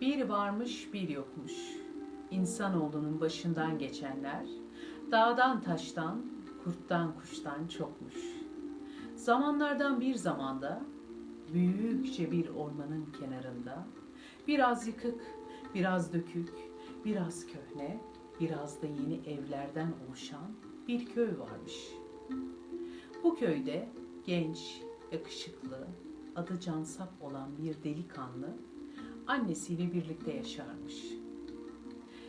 Bir varmış bir yokmuş. İnsanoğlunun başından geçenler, dağdan taştan, kurttan kuştan çokmuş. Zamanlardan bir zamanda, büyükçe bir ormanın kenarında, biraz yıkık, biraz dökük, biraz köhne, biraz da yeni evlerden oluşan bir köy varmış. Bu köyde genç, yakışıklı, adı Cansap olan bir delikanlı annesiyle birlikte yaşarmış.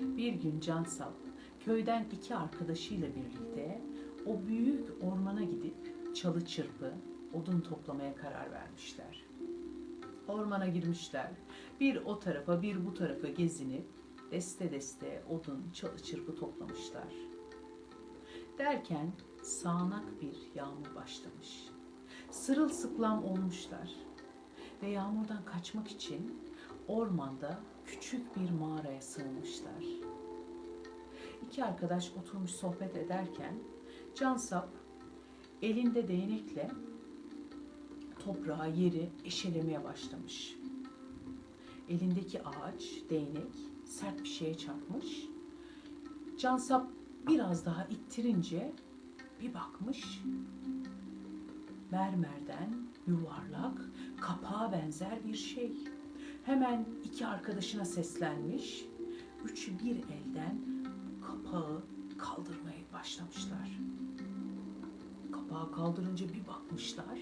Bir gün Cansap köyden iki arkadaşıyla birlikte o büyük ormana gidip çalı çırpı, odun toplamaya karar vermişler. Ormana girmişler. Bir o tarafa bir bu tarafa gezinip deste deste odun, çalı çırpı toplamışlar. Derken sağanak bir yağmur başlamış. Sırılsıklam olmuşlar ve yağmurdan kaçmak için ormanda küçük bir mağaraya sığınmışlar. İki arkadaş oturmuş sohbet ederken Cansap elinde değnekle toprağı yeri eşelemeye başlamış. Elindeki ağaç, değnek sert bir şeye çarpmış. Cansap biraz daha ittirince bir bakmış mermerden yuvarlak, kapağa benzer bir şey. Hemen iki arkadaşına seslenmiş. Üçü bir elden kapağı kaldırmaya başlamışlar. Kapağı kaldırınca bir bakmışlar.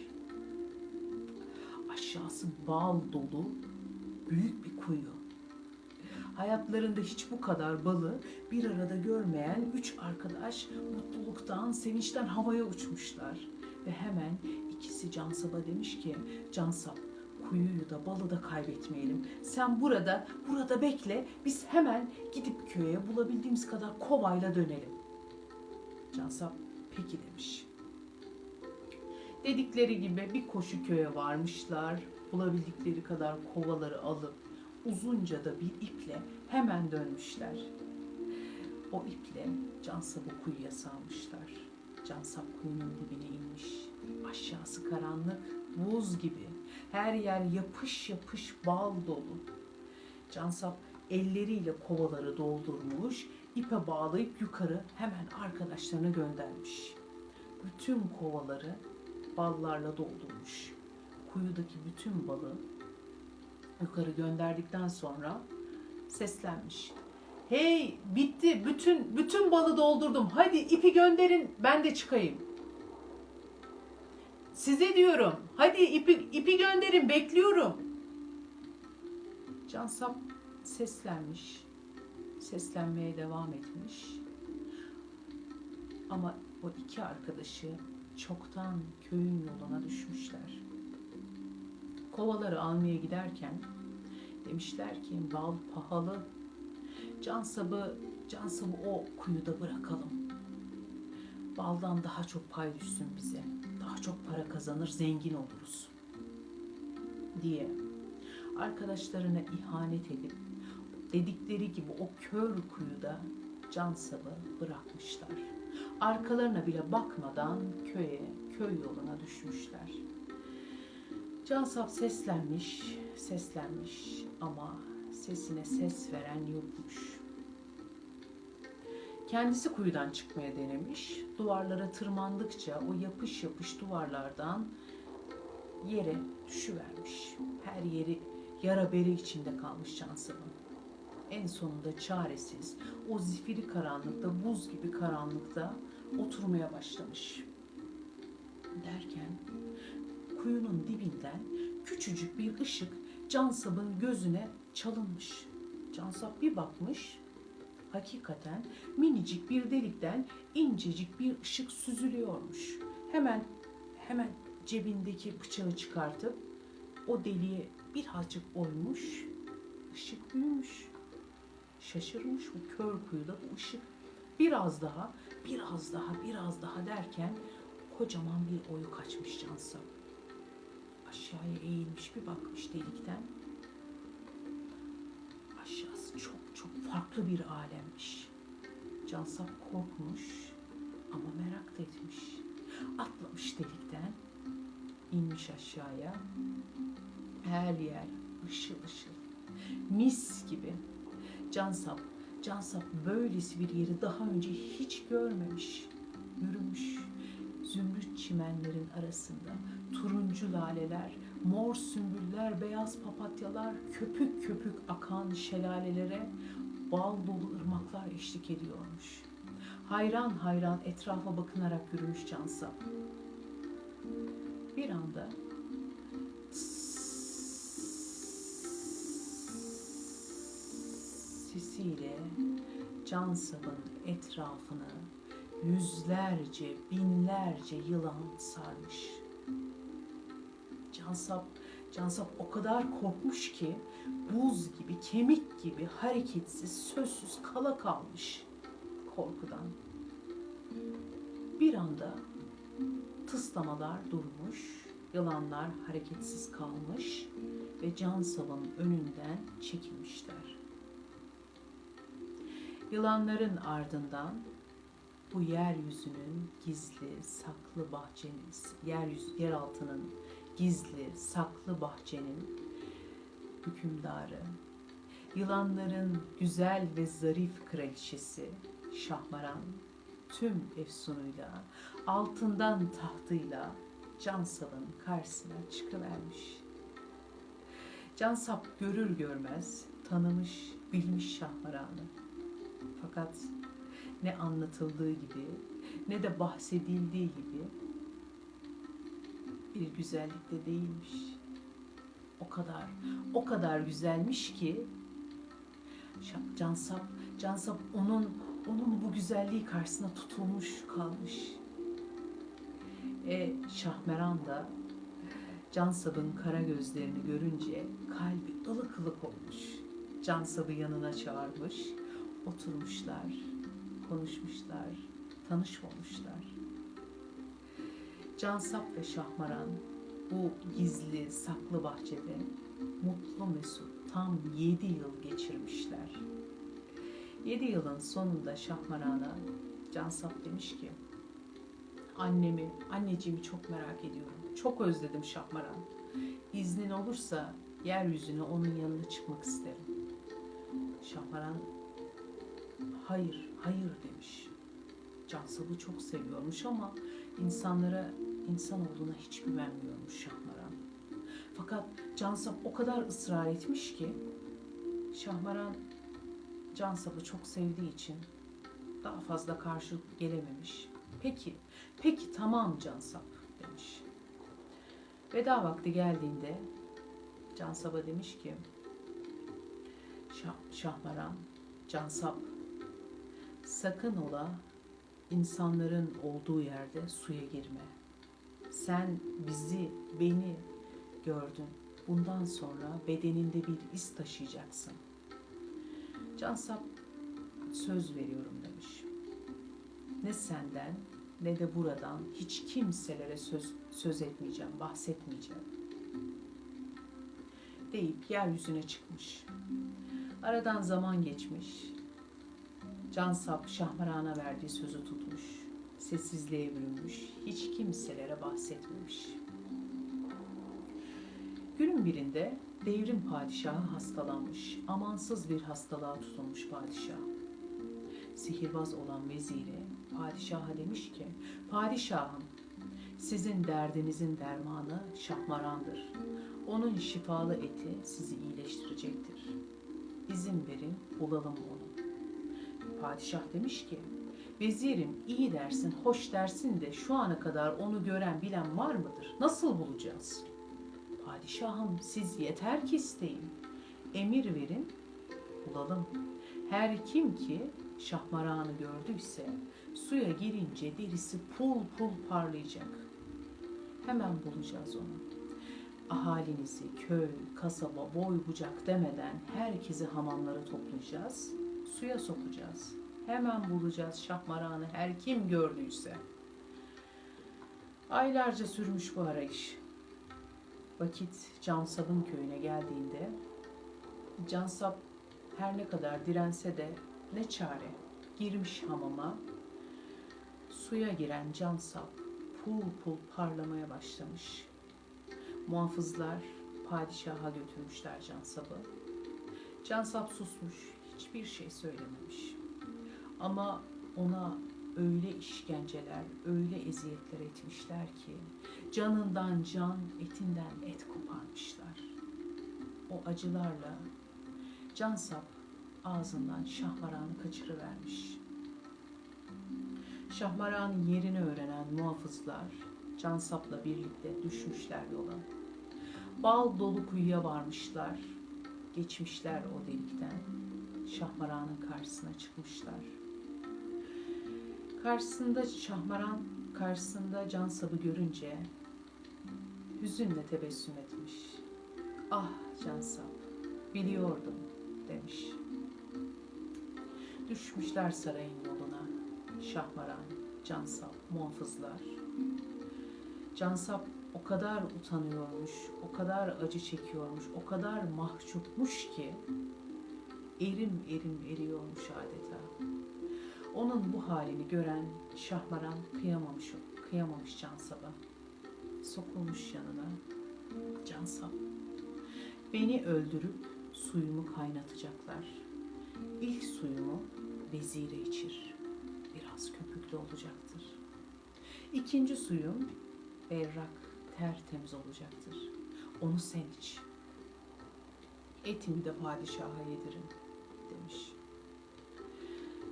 Aşağısı bal dolu büyük bir kuyu. Hayatlarında hiç bu kadar balı bir arada görmeyen üç arkadaş mutluluktan, sevinçten havaya uçmuşlar. Ve hemen ikisi Cansap'a demiş ki, Cansap kuyuyu da balı da kaybetmeyelim. Sen burada, burada bekle. Biz hemen gidip köye bulabildiğimiz kadar kovayla dönelim. Cansap peki demiş. Dedikleri gibi bir koşu köye varmışlar. Bulabildikleri kadar kovaları alıp uzunca da bir iple hemen dönmüşler. O iple Cansap'ı kuyuya salmışlar. Cansap kuyunun dibine inmiş. Aşağısı karanlık, buz gibi. Her yer yapış yapış bal dolu. Cansap elleriyle kovaları doldurmuş, ipe bağlayıp yukarı hemen arkadaşlarına göndermiş. Bütün kovaları ballarla doldurmuş. Kuyudaki bütün balı yukarı gönderdikten sonra seslenmiş. Hey bitti bütün bütün balı doldurdum. Hadi ipi gönderin ben de çıkayım. Size diyorum. Hadi ipi, ipi gönderin bekliyorum. Cansap seslenmiş. Seslenmeye devam etmiş. Ama o iki arkadaşı çoktan köyün yoluna düşmüşler. Kovaları almaya giderken demişler ki bal pahalı. Cansabı, Cansabı o kuyuda bırakalım. Baldan daha çok pay düşsün bize. Daha çok para kazanır, zengin oluruz. Diye arkadaşlarına ihanet edip dedikleri gibi o kör kuyuda Cansab'ı bırakmışlar. Arkalarına bile bakmadan köye, köy yoluna düşmüşler. Cansap seslenmiş, seslenmiş ama sesine ses veren yokmuş. Kendisi kuyudan çıkmaya denemiş. Duvarlara tırmandıkça o yapış yapış duvarlardan yere düşüvermiş. Her yeri yara bere içinde kalmış Cansap'ın. En sonunda çaresiz o zifiri karanlıkta, buz gibi karanlıkta oturmaya başlamış. Derken kuyunun dibinden küçücük bir ışık Cansap'ın gözüne çalınmış. Cansap bir bakmış, hakikaten minicik bir delikten incecik bir ışık süzülüyormuş. Hemen hemen cebindeki bıçağı çıkartıp o deliğe birazcık oymuş, ışık büyümüş. Şaşırmış bu kör kuyuda bu ışık biraz daha, biraz daha, biraz daha derken kocaman bir oyuk açmış Cansap. Aşağıya eğilmiş bir bakmış delikten. Farklı bir alemmiş. Cansap korkmuş ama merak da etmiş. Atlamış delikten, inmiş aşağıya. Her yer ışıl ışıl. mis gibi. Cansap, Cansap böylesi bir yeri daha önce hiç görmemiş. Yürümüş zümrüt çimenlerin arasında turuncu laleler, mor sümbüller, beyaz papatyalar, köpük köpük akan şelalelere bal dolu ırmaklar eşlik ediyormuş. Hayran hayran etrafa bakınarak yürümüş Cansap. Bir anda sesiyle Cansap'ın etrafını yüzlerce, binlerce yılan sarmış. Cansap, Cansap o kadar korkmuş ki buz gibi, kemik gibi hareketsiz, sözsüz kala kalmış korkudan. Bir anda tıslamalar durmuş, yılanlar hareketsiz kalmış ve Cansap'ın önünden çekilmişler. Yılanların ardından bu yeryüzünün gizli, saklı bahçeniz, yeryüzü, yer altının gizli, saklı bahçenin hükümdarı, yılanların güzel ve zarif kraliçesi Şahmaran tüm efsunuyla, altından tahtıyla Cansap'ın karşısına çıkıvermiş. Cansap görür görmez tanımış, bilmiş Şahmaran'ı. Fakat ne anlatıldığı gibi ne de bahsedildiği gibi bir güzellikte değilmiş. O kadar, o kadar güzelmiş ki Cansap, Cansap onun onun bu güzelliği karşısına tutulmuş kalmış. E Şahmeran da Cansap'ın kara gözlerini görünce kalbi ılık ılık olmuş. Cansap'ı yanına çağırmış, oturmuşlar, konuşmuşlar, tanış olmuşlar. Cansap ve Şahmaran bu gizli, saklı bahçede mutlu mesut tam yedi yıl geçirmişler. Yedi yılın sonunda Şahmaran'a Cansap demiş ki annemi, anneciğimi çok merak ediyorum. Çok özledim Şahmaran. İznin olursa yeryüzüne onun yanına çıkmak isterim. Şahmaran hayır, hayır demiş. Cansap'ı çok seviyormuş ama insanlara, insanoğluna hiç güvenmiyormuş Şahmaran. Fakat Cansap o kadar ısrar etmiş ki Şahmaran Cansap'ı çok sevdiği için daha fazla karşı gelememiş. Peki, peki tamam Cansap demiş. Veda vakti geldiğinde Cansap'a demiş ki Şah, Şahmaran, Cansap sakın ola insanların olduğu yerde suya girme. Sen bizi, beni gördün. Bundan sonra bedeninde bir iz taşıyacaksın. Cansap söz veriyorum demiş. Ne senden ne de buradan hiç kimselere söz, söz etmeyeceğim, bahsetmeyeceğim. Deyip yeryüzüne çıkmış. Aradan zaman geçmiş. Cansap Şahmaran'a verdiği sözü tutmuş. Sessizliğe bürünmüş. Hiç kimselere bahsetmemiş. Günün birinde devrim padişahı hastalanmış. Amansız bir hastalığa tutulmuş padişah. Sihirbaz olan veziri padişaha demiş ki, Padişahım, sizin derdinizin dermanı şahmarandır. Onun şifalı eti sizi iyileştirecektir. İzin verin, bulalım onu. Padişah demiş ki, Vezirim iyi dersin, hoş dersin de şu ana kadar onu gören bilen var mıdır? Nasıl bulacağız? Padişahım siz yeter ki isteyin. Emir verin, bulalım. Her kim ki şahmaranı gördüyse suya girince derisi pul pul parlayacak. Hemen bulacağız onu. Ahalinizi köy, kasaba, boy bucak demeden herkesi hamamlara toplayacağız. Suya sokacağız. Hemen bulacağız şahmaranı her kim gördüyse. Aylarca sürmüş bu arayış. Vakit Cansap'ın köyüne geldiğinde Cansap her ne kadar dirense de ne çare girmiş hamama suya giren Cansap pul pul parlamaya başlamış. Muhafızlar padişaha götürmüşler Cansap'ı. Cansap susmuş, hiçbir şey söylememiş. Ama ona öyle işkenceler, öyle eziyetler etmişler ki canından can, etinden et koparmışlar. O acılarla Cansap ağzından Şahmaran'ı kaçırıvermiş. Şahmaran'ın yerini öğrenen muhafızlar Cansap'la birlikte düşmüşler yola. Bal dolu kuyuya varmışlar. Geçmişler o delikten. Şahmaran'ın karşısına çıkmışlar. Karşısında Şahmaran karşısında Cansap'ı görünce hüzünle tebessüm etmiş. Ah Cansap, biliyordum demiş. Düşmüşler sarayın yoluna. Şahmaran, Cansap, muhafızlar. Cansap o kadar utanıyormuş, o kadar acı çekiyormuş, o kadar mahcupmuş ki erim erim eriyormuş adeta. Onun bu halini gören Şahmaran kıyamamış, kıyamamış Cansap'a. Sokulmuş yanına. Cansap, beni öldürüp suyumu kaynatacaklar. İlk suyumu vezire içir. Biraz köpüklü olacaktır. İkinci suyum berrak, tertemiz olacaktır. Onu sen iç. Etimi de padişaha yedirin.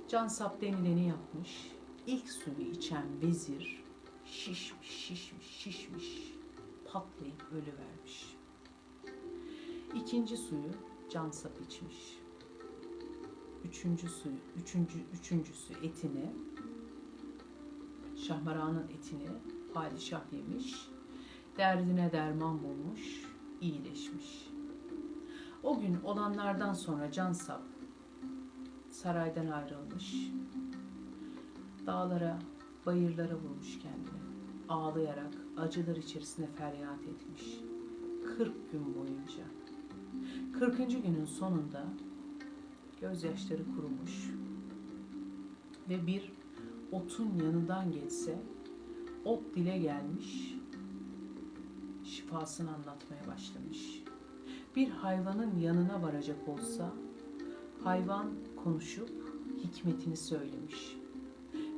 Cansap denileni yapmış. İlk suyu içen vezir şişmiş, şişmiş, şişmiş, patlayıp ölüvermiş. İkinci suyu Cansap içmiş. Üçüncü suyu, üçüncü, üçüncüsü etini, Şahmaran'ın etini padişah yemiş, derdine derman bulmuş, iyileşmiş. O gün olanlardan sonra Cansap saraydan ayrılmış, dağlara, bayırlara vurmuş kendini. Ağlayarak acılar içerisinde feryat etmiş. 40 gün boyunca. 40. günün sonunda gözyaşları kurumuş ve bir otun yanından geçse ot dile gelmiş, şifasını anlatmaya başlamış. Bir hayvanın yanına varacak olsa hayvan konuşup hikmetini söylemiş.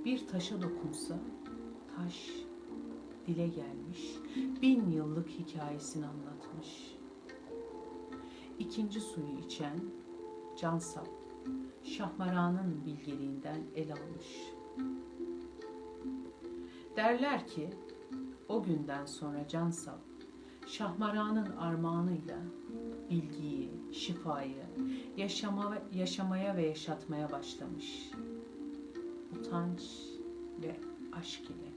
Bir taşa dokunsa taş dile gelmiş, bin yıllık hikayesini anlatmış. İkinci suyu içen Cansap, Şahmaran'ın bilgeliğinden el almış. Derler ki o günden sonra Cansap, Şahmaran'ın armağanıyla bilgiyi, şifayı yaşama, yaşamaya ve yaşatmaya başlamış. Utanç ve aşk ile.